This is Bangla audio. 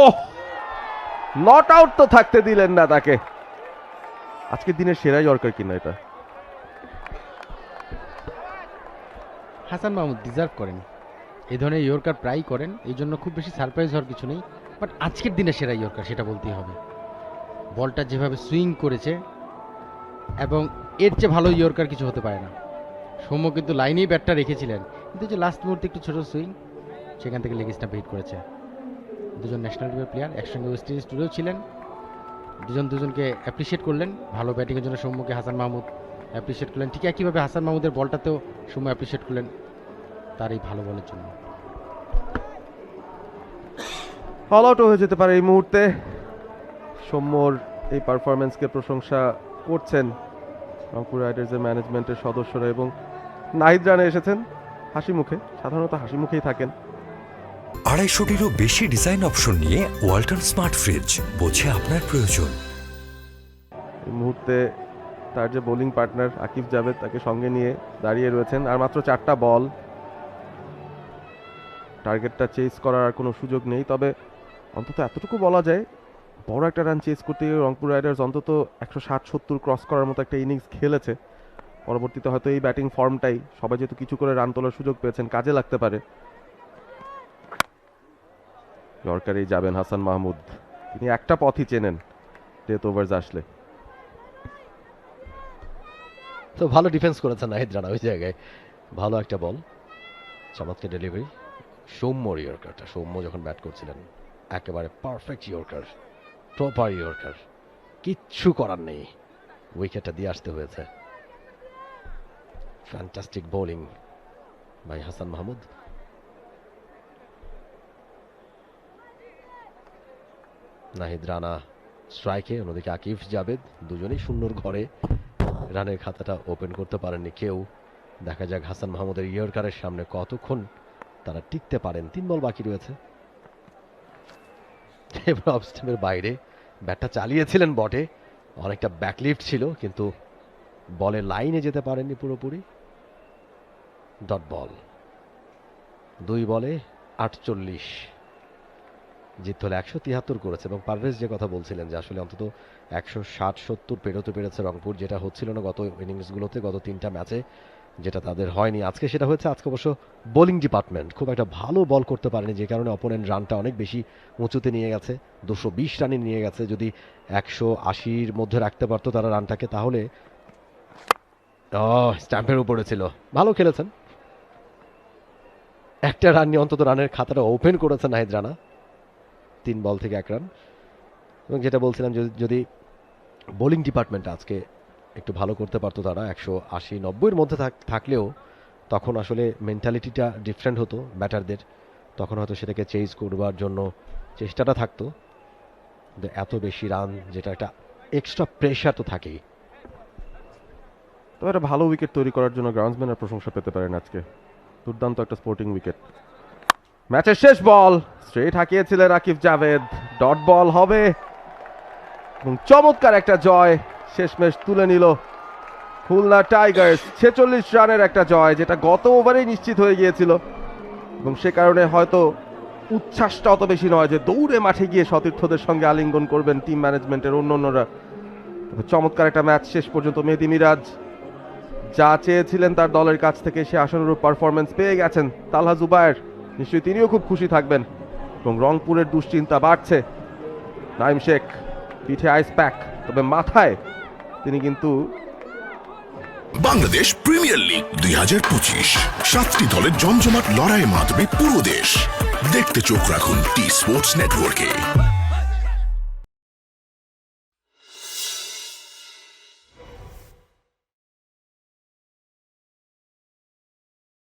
ও নট আউট তো থাকতে দিলেন না তাকে। আজকের দিনের সেরা ইয়র্কার কিনা এটা। হাসান মাহমুদ ডিজার্ভ করেন। এই ধরনের ইয়র্কার প্রায়ই করেন, এই জন্য খুব বেশি সারপ্রাইজ হওয়ার কিছু নেই। বাট আজকের দিনে সেরা ইয়র্কার সেটা বলতেই হবে। বলটা যেভাবে সুইং করেছে, এবং এর চেয়ে ভালো ইয়র্কার কিছু হতে পারে না। সৌম্য কিন্তু লাইনেই ব্যাটটা রেখেছিলেন। কিন্তু যে লাস্ট মুহূর্তে একটু ছোট সুইং সেখান থেকে লেগ স্টাম্পে করেছে। দুজন ন্যাশনাল টিমের প্লেয়ার একসঙ্গে ওয়েস্ট ইন্ডিজ টুরেও ছিলেন। দুজন দুজনকে অ্যাপ্রিসিয়েট করলেন। ভালো ব্যাটিংয়ের জন্য সৌম্যকে হাসান মাহমুদ অ্যাপ্রিসিয়েট করলেন। ঠিক একইভাবে হাসান মাহমুদের বলটাতেও সৌম্য অ্যাপ্রিসিয়েট করলেন তার এই ভালো বলের জন্য। অল আউটও হয়ে যেতে পারে এই মুহূর্তে। সৌম্যর এই পারফরমেন্সকে প্রশংসা করছেন রংপুর রাইডার্সের ম্যানেজমেন্টের সদস্যরা এবং নাহিদ রানে এসেছেন হাসি মুখে। সাধারণত হাসি মুখেই থাকেন। আড়াইশোটিরও বেশি ডিজাইন অপশন নিয়ে ওয়াল্টন স্মার্ট ফ্রিজ বোঝে আপনার প্রয়োজন। এই মুহূর্তে তার যে বোলিং পার্টনার আকিব জাভেদ তাকে সঙ্গে নিয়ে দাঁড়িয়ে রয়েছেন, আর মাত্র চারটা বল। টার্গেটটা চেস করার আর কোনো সুযোগ নেই, তবে অন্তত এতটুকু বলা যায়, বড় একটা রান চেস করতে গিয়ে রংপুর রাইডার্স অন্তত একশো ষাট সত্তর ক্রস করার মতো একটা ইনিংস খেলেছে। পরবর্তীতে হয়তো এই ব্যাটিং ফর্মটাই সবাই যেহেতু কিছু করে রান তোলার সুযোগ পেয়েছেন, কাজে লাগতে পারে। ইয়র্কারেই যাবেন হাসান মাহমুদ। তিনি একটা পথই চেনেন ডেথ ওভার্স আসলে। তো ভালো ডিফেন্স করেছেন নাহিদ রানা ওই জায়গায়। ভালো একটা বল চমৎকার ডেলিভারি সৌম্য ইয়র্কারটা সৌম্য যখন ব্যাট করছিলেন, একেবারে পারফেক্ট ইয়র্কার প্রপার ইয়র্কার কিচ্ছু করার নেই। উইকেটটা দিয়ে আসতে হয়েছে। ফ্যান্টাস্টিক বোলিং ভাই হাসান মাহমুদ। নাহিদ রানা স্ট্রাইকে, অন্যদিকে আকিফ জাবেদ, দুজনেই শূন্যর ঘরে। রানের খাতাটা ওপেন করতে পারেননি কেউ। দেখা যাক হাসান মাহমুদের ইয়র্কারের সামনে কতক্ষণ তারা টিকতে পারেন। তিন বল বাকি রয়েছে। এবার অফ বাইরে ব্যাটটা চালিয়েছিলেন বটে। অনেকটা ব্যাকলিফট ছিল, কিন্তু বলে লাইনে যেতে পারেননি পুরোপুরি। ডট বল দুই বলে আটচল্লিশ। জিত হলে একশো তিয়াত্তর করেছে এবং পারভেজ যে কথা বলছিলেন যে আসলে অন্তত একশো ষাট সত্তর পেরোতে পেরেছে রংপুর, যেটা হচ্ছিল না গত ইনিংসগুলোতে, গত তিনটা ম্যাচে যেটা তাদের হয়নি। আজকে সেটা হয়েছে, আজকে অবশ্য বোলিং ডিপার্টমেন্ট খুব একটা ভালো বল করতে পারেনি, যে কারণে অপোনেন্ট রানটা অনেক বেশি উঁচুতে নিয়ে গেছে, দুশো বিশ রানে নিয়ে গেছে, যদি একশো আশির মধ্যে রাখতে পারতো তারা রানটাকে তাহলে। স্ট্যাম্পের উপরে ছিল। ভালো খেলেছেন। একটা রান নিয়ে অন্তত রানের খাতাটা ওপেন করেছেন নাহিদ রানা। তিন বল থেকে এক রান। এবং যেটা বলছিলাম যদি- বোলিং ডিপার্টমেন্ট আজকে একটু ভালো করতে পারতো তারা, একশো আশি নব্বইয়ের মধ্যে থাক- থাকলেও তখন আসলে মেন্টালিটিটা ডিফারেন্ট হতো ব্যাটারদের। তখন হয়তো সেটাকে চেঞ্জ করবার জন্য চেষ্টাটা থাকতো। এত বেশি রান, যেটা একটা এক্সট্রা প্রেশার তো থাকেই। তবে একটা ভালো উইকেট তৈরি করার জন্য গ্রাউন্ডসম্যানের প্রশংসা পেতে পারেন আজকে। দুর্দান্ত একটা স্পোর্টিং উইকেট ম্যাচের শেষ বল। স্ট্রেট হাঁকিয়েছিলেন আকিব জাভেদ। ডট বল হবে। এবং চমৎকার একটা জয়। শেষমেশ তুলে নিল খুলনা টাইগার্স। ছেচল্লিশ রানের একটা জয়, যেটা গত ওভারেই নিশ্চিত হয়ে গিয়েছিল। এবং সে কারণে হয়তো উচ্ছ্বাসটা অত বেশি নয় যে দৌড়ে মাঠে গিয়ে সতীর্থদের সঙ্গে আলিঙ্গন করবেন টিম ম্যানেজমেন্টের অন্য অন্যরা চমৎকার একটা ম্যাচ শেষ পর্যন্ত মেহেদি মিরাজ যা চেয়েছিলেন তার দলের কাছ থেকে সে আশানুরূপ পারফরমেন্স পেয়ে গেছেন তালহা জুবায়ের। নিশ্চয়ই তিনিও খুব খুশি থাকবেন। এবং রংপুরের দুশ্চিন্তা বাড়ছে। নাইম শেখ, পিঠে আইস প্যাক তবে মাথায় তিনি কিন্তু বাংলাদেশ প্রিমিয়ার লিগ দুই হাজার পঁচিশ। সাতটি দলের জমজমাট লড়াই মাতবে পুরো দেশ। দেখতে চোখ রাখুন টি স্পোর্টস নেটওয়ার্কে